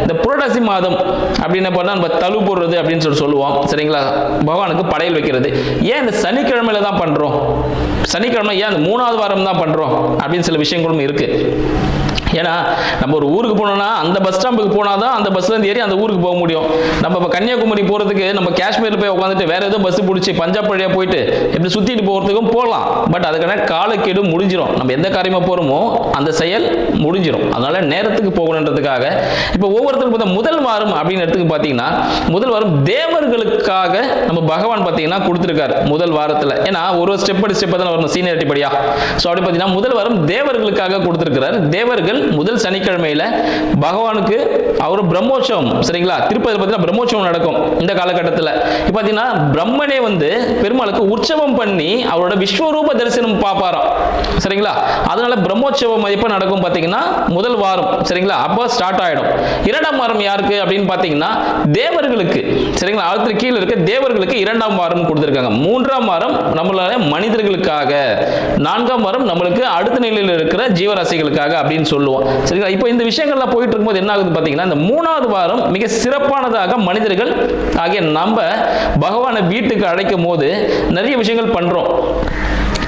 இந்த புரட்டாசி மாதம் அப்படின்னு பண்ணா நம்ம தழு போடுறது அப்படின்னு சொல்லி சொல்லுவோம். சரிங்களா? பகவானுக்கு படையல் வைக்கிறது. ஏன் இந்த சனிக்கிழமையில தான் பண்றோம்? சனிக்கிழமை ஏன் அந்த மூணாவது வாரம் தான் பண்றோம் அப்படின்னு சில விஷயங்களும் இருக்கு. ஏன்னா நம்ம ஒரு ஊருக்கு போனோம்னா அந்த பஸ் ஸ்டாம்புக்கு போனால் தான் அந்த பஸ்லேருந்து ஏறி அந்த ஊருக்கு போக முடியும். நம்ம இப்போ கன்னியாகுமரி போகிறதுக்கு நம்ம காஷ்மீரில் போய் உட்காந்துட்டு வேறு ஏதோ பஸ் பிடிச்சி பஞ்சாப் வழியாக போயிட்டு இப்படி சுற்றிட்டு போகிறதுக்கும் போகலாம். பட் அதுக்கான காலக்கெடு முடிஞ்சிடும் நம்ம எந்த காரியமாக போகிறோமோ அந்த செயல் முடிஞ்சிடும் அதனால் நேரத்துக்கு போகணுன்றதுக்காக இப்போ ஒவ்வொருத்தருக்கும் பார்த்தா முதல் வாரம் அப்படின்னு எடுத்துக்கு பார்த்தீங்கன்னா முதல் வாரம் தேவர்களுக்காக நம்ம பகவான் பார்த்தீங்கன்னா கொடுத்துருக்காரு முதல் வாரத்தில். ஏன்னா ஒரு ஸ்டெப் படி ஸ்டெப் தான் வரணும் சீனியரிட்டி படியா? ஸோ அப்படி பார்த்தீங்கன்னா முதல் வாரம் தேவர்களுக்காக கொடுத்துருக்கிறார். தேவர்கள் முதல் சனிக்கிழமையில பகவானுக்கு அவர் பிரம்மோற்சவம் சரிங்களா? திருப்பதி பார்த்தீங்கன்னா பிரம்மோற்சவம் நடக்கும் இந்த காலகட்டத்தில். இப்போ பார்த்தீங்கன்னா பிரம்மனே வந்து பெருமாளுக்கு உற்சவம் பண்ணி அவரோட விஸ்வரூப தரிசனம் பார்ப்பாராம் சரிங்களா? அதனால பிரம்மோற்சவம் எப்போ நடக்கும் பார்த்தீங்கன்னா முதல் வாரம் சரிங்களா? அப்போ ஸ்டார்ட் ஆகிடும் இரண்டாம் வாரம் யாருக்கு அப்படின்னு பார்த்தீங்கன்னா தேவர்களுக்கு சரிங்களா? அடுத்த கீழே இருக்க தேவர்களுக்கு இரண்டாம் வாரம் கொடுத்துருக்காங்க. மூன்றாம் வாரம் நம்மளால மனிதர்களுக்காக நான்காம் வாரம் நம்மளுக்கு அடுத்த நிலையில் இருக்கிற ஜீவராசிகளுக்காக அப்படின்னு சொல்லுவோம். சரிங்களா? இப்போ இந்த விஷயங்கள்லாம் போயிட்டு இருக்கும்போது என்ன ஆகுது பார்த்தீங்கன்னா இந்த மூணாவது வாரம் மிக சிறப்பானதாக மனிதர்கள் ஆகிய நம்ம பகவானை வீட்டுக்கு அழைக்கும் போது நிறைய விஷயங்கள் பண்றோம்.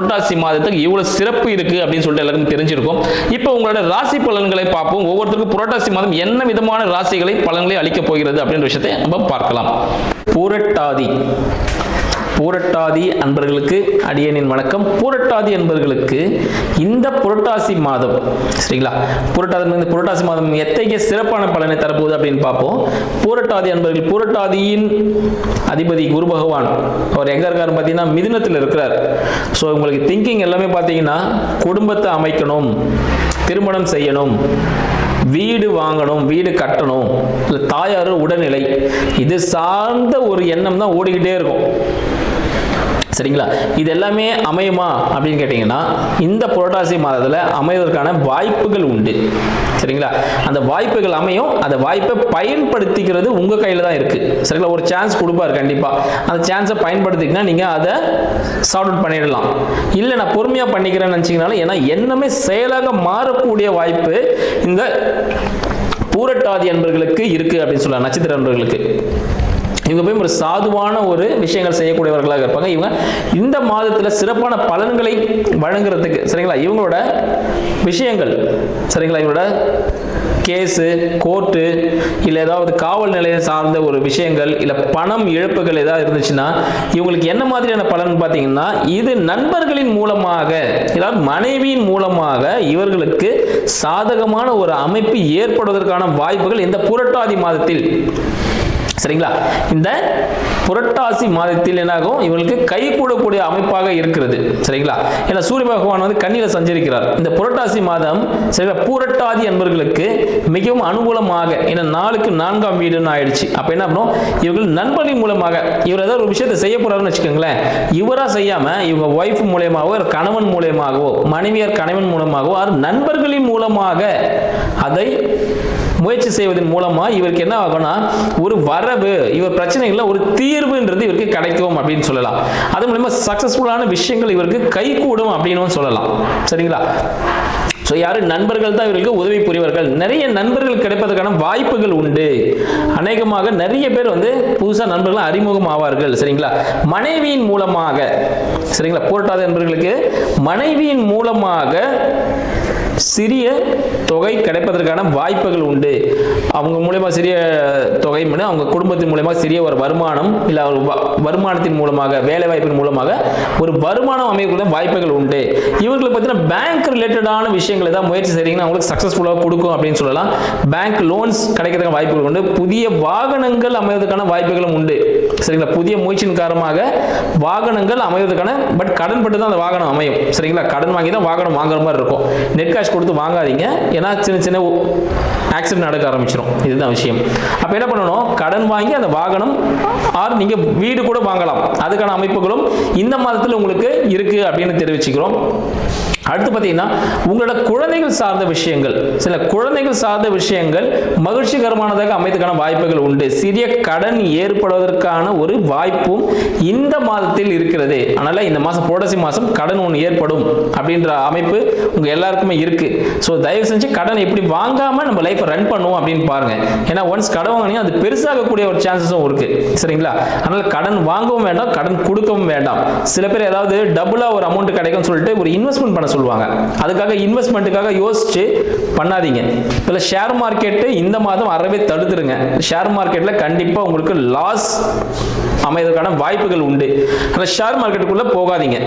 புரட்டாசி மாதத்துக்கு இவ்வளவு சிறப்பு இருக்கு அப்படின்னு சொல்லிட்டு எல்லாருக்கும் தெரிஞ்சிருக்கும். இப்போ உங்களோட ராசி பலன்களை பார்ப்போம். ஒவ்வொருத்தருக்கும் புரட்டாசி மாதம் என்ன விதமான ராசிகளை பலன்களை அளிக்க போகிறது அப்படின்ற விஷயத்தை நம்ம பார்க்கலாம். புரட்டாதி. பூரட்டாதி அன்பர்களுக்கு அடியனின் வணக்கம். பூரட்டாதி அன்பர்களுக்கு இந்த புரட்டாசி மாதம் சரிங்களா? புரட்டாதி இந்த புரட்டாசி மாதம் எத்தகைய சிறப்பான பலனை தரப்போகுது அப்படின்னு பார்ப்போம். பூரட்டாதி அன்பர்கள் பூரட்டாதியின் அதிபதி குரு பகவான் அவர் எங்க இருக்காரு பார்த்தீங்கன்னா மிதுனத்தில் இருக்கிறார். ஸோ உங்களுக்கு திங்கிங் எல்லாமே பார்த்தீங்கன்னா குடும்பத்தை அமைக்கணும் திருமணம் செய்யணும் வீடு வாங்கணும் வீடு கட்டணும் இல்லை தாயார் உடல்நிலை இது சார்ந்த ஒரு எண்ணம் தான் ஓடிக்கிட்டே இருக்கும். சரிங்களா? இது எல்லாமே அமையுமா அப்படின்னு கேட்டிங்கன்னா இந்த புரட்டாசி மாதத்தில் அமைவதற்கான வாய்ப்புகள் உண்டு. சரிங்களா? அந்த வாய்ப்புகள் அமையும். அந்த வாய்ப்பை பயன்படுத்திக்கிறது உங்கள் கையில் தான் இருக்குது சரிங்களா? ஒரு சான்ஸ் கொடுப்பாரு கண்டிப்பாக அந்த சான்ஸை பயன்படுத்திக்கினா நீங்கள் அதை சார்ட் அவுட் பண்ணிடலாம். இல்லை நான் பொறுமையாக பண்ணிக்கிறேன்னு நினச்சிங்கனாலும் ஏன்னா என்னமே செயலாக மாறக்கூடிய வாய்ப்பு இந்த பூரட்டாதி அன்பர்களுக்கு இருக்குது அப்படின்னு சொல்லலாம் நட்சத்திர அன்பர்களுக்கு. இவங்க போய் ஒரு சாதுவான ஒரு விஷயங்கள் செய்யக்கூடியவர்களாக இருப்பாங்க. இவங்க இந்த மாதத்தில் சிறப்பான பலன்களை வழங்குறதுக்கு சரிங்களா? இவங்களோட விஷயங்கள் சரிங்களா? இவங்களோட கேஸு கோர்ட்டு இல்லை ஏதாவது காவல் நிலையம் சார்ந்த ஒரு விஷயங்கள் இல்லை பணம் இழப்புகள் ஏதாவது இருந்துச்சுன்னா இவங்களுக்கு என்ன மாதிரியான பலன் பார்த்தீங்கன்னா இது நண்பர்களின் மூலமாக இதாவது மனைவியின் மூலமாக இவர்களுக்கு சாதகமான ஒரு அமைப்பு ஏற்படுவதற்கான வாய்ப்புகள் இந்த புரட்டாதி மாதத்தில் சரிங்களா? இந்த புரட்டாசி மாதத்தில் என்னாகும்? இவங்களுக்கு கை கூடக்கூடிய அமைப்பாக இருக்கிறது. சரிங்களா? ஏன்னா சூரிய பகவான் வந்து கண்ணில சஞ்சரிக்கிறார். இந்த புரட்டாசி மாதம் சரிங்களா? பூரட்டாதி என்பர்களுக்கு மிகவும் அனுகூலமாக ஏன்னா நாளுக்கு நான்காம் வீடுன்னு ஆயிடுச்சு. அப்போ என்ன பண்ணும்? இவர்கள் நண்பனின் மூலமாக இவர் ஏதாவது ஒரு விஷயத்தை செய்ய போறாருன்னு வச்சுக்கோங்களேன். இவரா செய்யாம இவங்க ஒய்ஃப் மூலியமாகவோ கணவன் மூலயமாகவோ மனைவியார் கணவன் மூலமாகவோ அது நண்பர்களின் மூலமாக அதை முயற்சி செய்வதன் மூலமா இவருக்கு என்ன ஆகும்னா ஒரு வரவு இவர் பிரச்சனைகள்ல ஒரு தீ தீர்வுன்றது இவருக்கு கிடைக்கும் அப்படின்னு சொல்லலாம். அது மூலயமா சக்சஸ்ஃபுல்லான விஷயங்கள் இவருக்கு கைகூடும் அப்படின்னு சொல்லலாம். சரிங்களா? ஸோ யாரு? நண்பர்கள் தான் இவர்களுக்கு உதவி புரிவார்கள் நிறைய நண்பர்கள் கிடைப்பதற்கான வாய்ப்புகள் உண்டு. அநேகமாக நிறைய பேர் வந்து புதுசாக நண்பர்கள் அறிமுகம் ஆவார்கள். சரிங்களா? மனைவியின் மூலமாக சரிங்களா? போராட்டாத நண்பர்களுக்கு மனைவியின் மூலமாக சிறிய தொகை கிடைப்பதற்கான வாய்ப்புகள் உண்டு. அவங்க மூலயமா சிறிய தொகை அவங்க குடும்பத்தின் மூலயமா சிறிய ஒரு வருமானம் இல்லை ஒரு வ- வருமானத்தின் மூலமாக வேலை வாய்ப்பின் மூலமாக ஒரு வருமானம் அமையக்கூடிய வாய்ப்புகள் உண்டு. இவர்களை பார்த்தீங்கன்னா பேங்க் ரிலேட்டடான விஷயங்களை தான் முயற்சி செய்கிறீங்கன்னா அவங்களுக்கு சக்ஸஸ்ஃபுல்லாக கொடுக்கும் அப்படின்னு சொல்லலாம். பேங்க் லோன்ஸ் கிடைக்கிறதுக்கான வாய்ப்புகள் உண்டு. புதிய வாகனங்கள் அமைவதற்கான வாய்ப்புகளும் உண்டு. சரிங்களா? புதிய முயற்சியின் காரணமாக வாகனங்கள் அமைவதற்கான பட் கடன் பட்டு தான் அந்த வாகனம் அமையும். சரிங்களா? கடன் வாங்கி தான் வாகனம் வாங்குற மாதிரி இருக்கும். நெட் காஷ் கொடுத்து வாங்காதீங்க. ஏன்னா சின்ன சின்ன ஆக்சிடென்ட் நடக்க ஆரம்பிச்சிடும் இதுதான் விஷயம். அப்போ என்ன பண்ணணும்? கடன் வாங்கி அந்த வாகனம் ஆர் நீங்கள் வீடு கூட வாங்கலாம். அதுக்கான அமைப்புகளும் இந்த மாதத்தில் உங்களுக்கு இருக்குது அப்படின்னு தெரிவிச்சுக்கிறோம். அடுத்து பார்த்தீங்கன்னா உங்களோட குழந்தைகள் சார்ந்த விஷயங்கள். சில குழந்தைகள் சார்ந்த விஷயங்கள் மகிழ்ச்சிகரமானதாக அமைத்துக்கான வாய்ப்புகள் உண்டு. சிறிய கடன் ஏற்படுவதற்கான ஒரு வாய்ப்பும் இந்த மாதத்தில் இருக்கிறது. அதனால இந்த மாதம் புரட்டாசி மாதம் கடன் ஒன்று ஏற்படும் அப்படின்ற அமைப்பு உங்கள் எல்லாருக்குமே இருக்கு. ஸோ தயவு செஞ்சு கடன் எப்படி வாங்காமல் நம்ம லைஃப்பை ரன் பண்ணுவோம் அப்படின்னு பாருங்க. ஏன்னா ஒன்ஸ் கடன் வாங்கினீங்க அது பெருசாகக்கூடிய ஒரு சான்சஸும் இருக்கு. சரிங்களா? அதனால கடன் வாங்கவும் வேண்டாம் கடன் கொடுக்கவும் வேண்டாம். சில பேர் ஏதாவது டபுளாக ஒரு அமௌண்ட் கிடைக்கும்னு சொல்லிட்டு ஒரு இன்வெஸ்ட்மெண்ட் பண்ண சொல்லுவாங்க. அதுக்காக இன்வெஸ்ட்மெண்ட்டுக்காக யோசிச்சு பண்ணாதீங்க. இதில் ஷேர் மார்க்கெட்டு இந்த மாதம் அறவே தடுத்துருங்க. ஷேர் மார்க்கெட்ல கண்டிப்பா உங்களுக்கு லாஸ் அமைவதற்கான வாய்ப்புகள் உண்டு. அந்த ஷேர் மார்க்கெட்டுக்குள்ளே போகாதீங்க.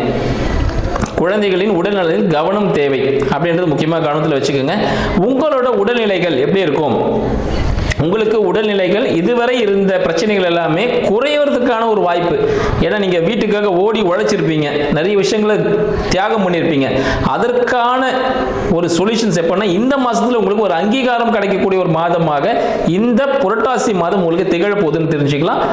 குழந்தைகளின் உடல்நலனில் கவனம் தேவை. அப்படின்றது முக்கியமாக கவனத்தில் வச்சுக்கோங்க. உங்களோட உடல்நிலைகள் எப்படி இருக்கும்? உங்களுக்கு உடல்நிலைகள் இதுவரை இருந்த பிரச்சனைகள் எல்லாமே குறையறதுக்கான ஒரு வாய்ப்பு. ஏன்னா நீங்க வீட்டுக்காக ஓடி உழைச்சிருப்பீங்க. நிறைய விஷயங்களை தியாகம் பண்ணியிருப்பீங்க அதற்கான ஒரு சொல்யூஷன்ஸ் எப்படின்னா இந்த மாசத்துல உங்களுக்கு ஒரு அங்கீகாரம் கிடைக்கக்கூடிய ஒரு மாதமாக இந்த புரட்டாசி மாதம் உங்களுக்கு திகழ போகுதுன்னு தெரிஞ்சுக்கலாம்.